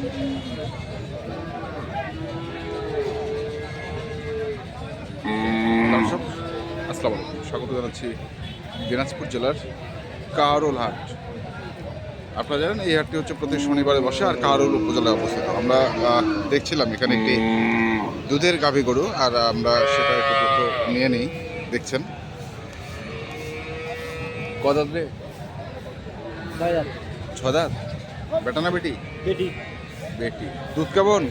দর্শক আসসালামু আলাইকুম। স্বাগত জানাচ্ছি দিনাজপুর জেলার কারোল হাট। আপনারা জানেন এই হাটটি হচ্ছে প্রতি শনিবারে বসে আর কারোল উপজেলায় অবস্থিত। আমরা দেখছিলাম এখানে একটি দুধের গাভী গরু আর আমরা সেটা একটু তথ্য নিয়ে নিই দেখছেন। কদাত রে ছদাত বেটা না বেটি? বেটি। বেটি। দুধ কেমন?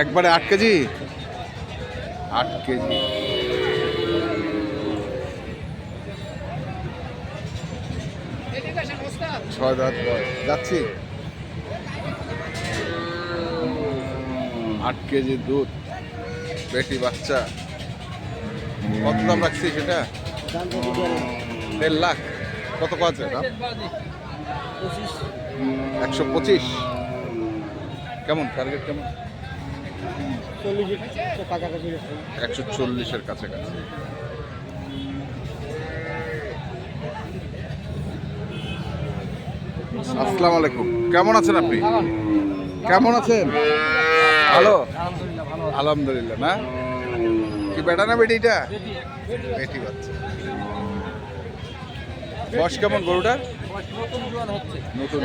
একবারে আট কেজি? আট কেজি। ছয় যাচ্ছি। আট কেজি দুধ। বেটি, বাচ্চা। কত দাম রাখছি সেটা দেড় লাখ। কত আছে দাম? একশো পঁচিশ। কেমন? টার্গেট কেমন। একশো চল্লিশের কাছাকাছি। আসসালামু আলাইকুম। কেমন আছেন আপনি? কেমন আছেন? ভালো? আলহামদুলিল্লাহ, না? কি বেটা না বেটিটা বেটি বাচ্চা। বয়স কেমন গরুটার? নতুন নতুন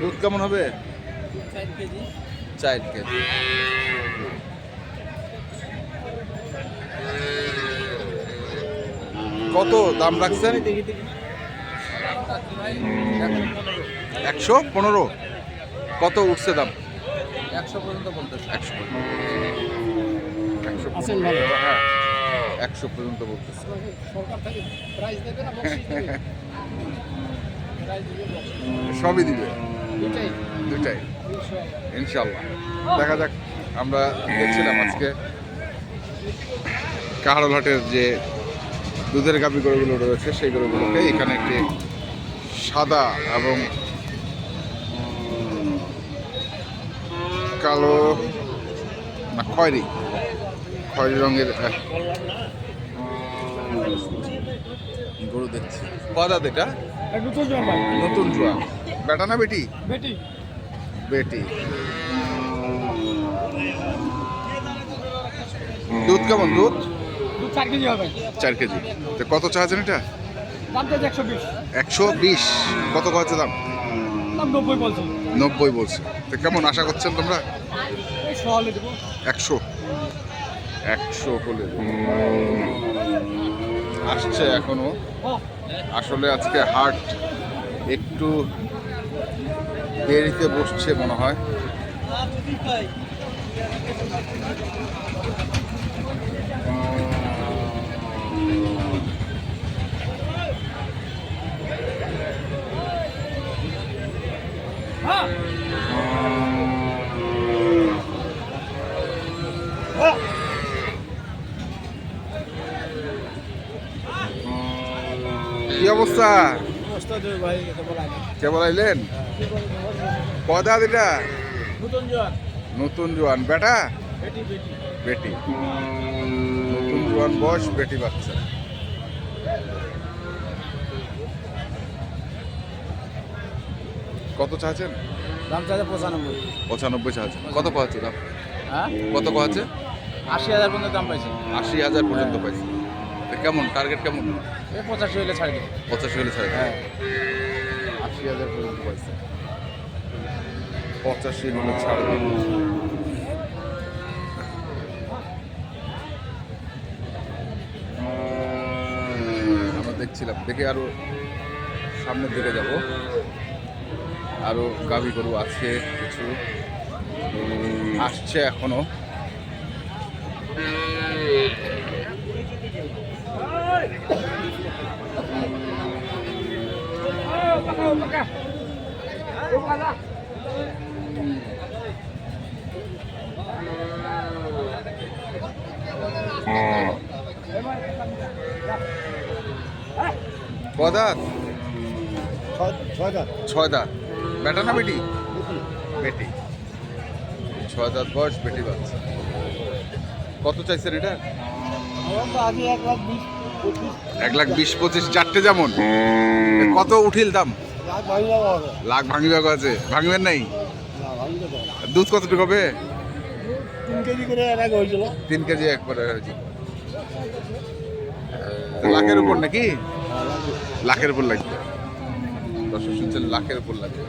দুধ কেমন হবে? চার কেজি। কত দাম রাখছেন? একশো পনেরো। কত উঠছে দাম? একশো পর্যন্ত বলতে একশো একশো আছেন ভালো। হ্যাঁ একশো পর্যন্ত বলতেছে সরকার থেকে প্রাইস দেবে না প্রাইস দিবে সবই দিবে। দুটাই। ইনশাল্লাহ। দেখা যাক, আমরা দেখছিলাম আজকে কাহারলহাটের যে দুধের গাভি গরুগুলো রয়েছে, সেই গরুগুলোকে এখানে একটি সাদা এবং কালো, না, খয়েরি। খয়েরি রঙের গরু দেখছি। কদাত এটা? নতুন জোয়ান নতুন জোয়া বেটা না বেটি? বেটি। বেটি। দুধ কেমন দুধ? চার কেজি হবে। চার কেজি। তো কত চাচ্ছেন এটা? একশো বিশ। একশো বিশ। কত কত দাম? নব্বই বলছি। নব্বই বলছে। তো কেমন আশা করছেন তোমরা? একশো একশো। হলে আসছে এখনও। আসলে আজকে হার্ট একটু দেরিতে বসছে মনে হ্যাঁ। অবস্থা? কেবল আইলেন? কদা এটা নতুন জোয়ান। বেটা? বেটি। নতুন জোয়ান বয়স বেটি বাচ্চা। কত চাচ্ছেন? দাম চাইছে পঁচানব্বই। পঁচানব্বই চাচ্ছেন। কত পাচ্ছে দাম? হ্যাঁ? কত পাচ্ছে আশি হাজার পর্যন্ত দাম পাইছে। আশি হাজার পর্যন্ত পাইছে। তো কেমন? টার্গেট কেমন? এই পঁচাশি হলে ছাড় পঁচাশি হলে ছাড়ে হ্যাঁ। আশি হাজার পর্যন্ত পাইছে পঁচাশি হলে ছাড় আমরা দেখছিলাম। দেখে আরও সামনের দিকে যাব। আরও গাভী গরু আছে কিছু। আসছে এখনও। কদাত ছয় দাঁত। বেটা না বেটি? বেটি। ছয় দাঁত বয়স বেটি বাচ্চা। কত চাইছেন এটা? আমার তো আগে এক লাখ বিশ পঁচিশ। এক লাখ বিশ পঁচিশ চারটে যেমন। কত উঠিল দাম? লাখ ভাঙি লাখ আছে। ভাঙবেন নাই? দুধ কতটুকু হবে? তিন কেজি করে আগে হয়েছিল। তিন কেজি একবারে হয়েছে। লাখের উপর নাকি? লাখের উপর লাগবে। দর্শক শুনছেন লাখের উপর লাগবে।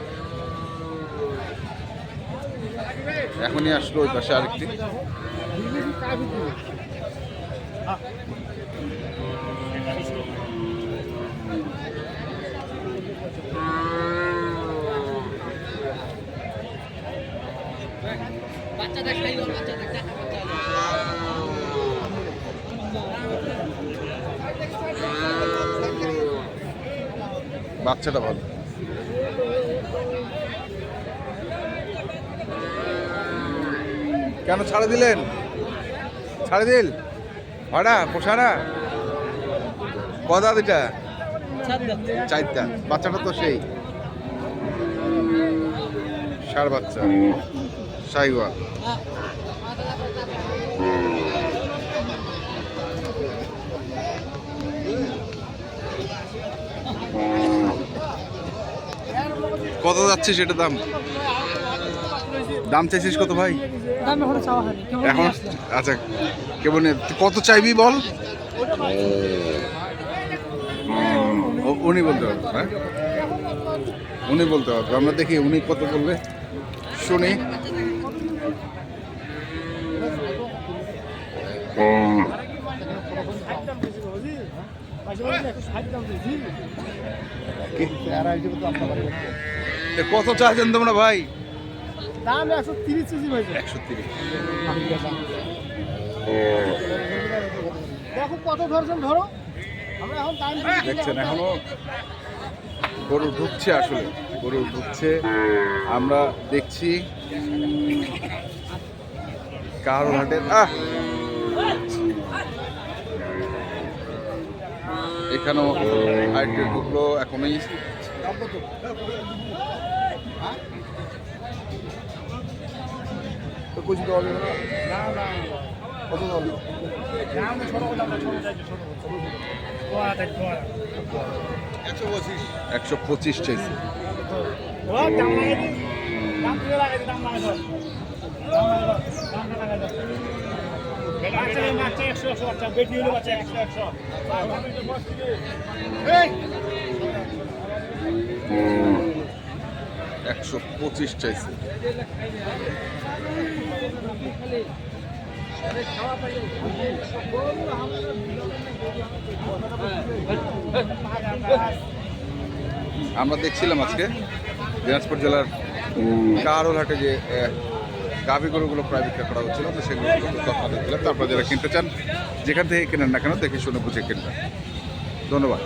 এখনই আসলো ওই পাশে আরেকটি। বাচ্চাটা ভালো। কেন ছাড়ে দিলেন? ছাড়ে দিল? ভাড়া পোষানা কদা দুটা চারটা। বাচ্চাটা তো সেই। ষাড় বাচ্চা। সাইওয়া কত যাচ্ছে সেটা দাম? দাম চাইছিস কত ভাই? এখনও আচ্ছা কেবল নে- তুই কত চাইবি বল? উনি বলতে পারবে হ্যাঁ? উনি বলতে পারবে আমরা দেখি উনি কত বললে শুনি। কত চাইছেন তোমরা ভাই? দাম একশো তিরিশ কেজি হয়েছে। একশো তিরিশ। দেখো কত ধরছেন ধরো। আমরা এখন টাইম দেখছেন এখনও গরু ঢুকছে আসলে। গরু ঢুকছে। আমরা দেখছি কারও হাটের আহ! এখানেও আরেকটি ঢুকলো? এখনই? একশো পঁচিশ চাইছে। একশো পঁচিশ চাইছে। আমরা দেখছিলাম আজকে দিনাজপুর জেলার কারোলহাটে যে আহ, গাভী গরুগুলো প্রায় বিক্রি করা হচ্ছিল আমরা সেগুলো তথ্য দিলাম তারপর যারা কিনতে চান, যেখান থেকে কেনেন না কেন, দেখে শুনে বুঝে কিনবেন। ধন্যবাদ।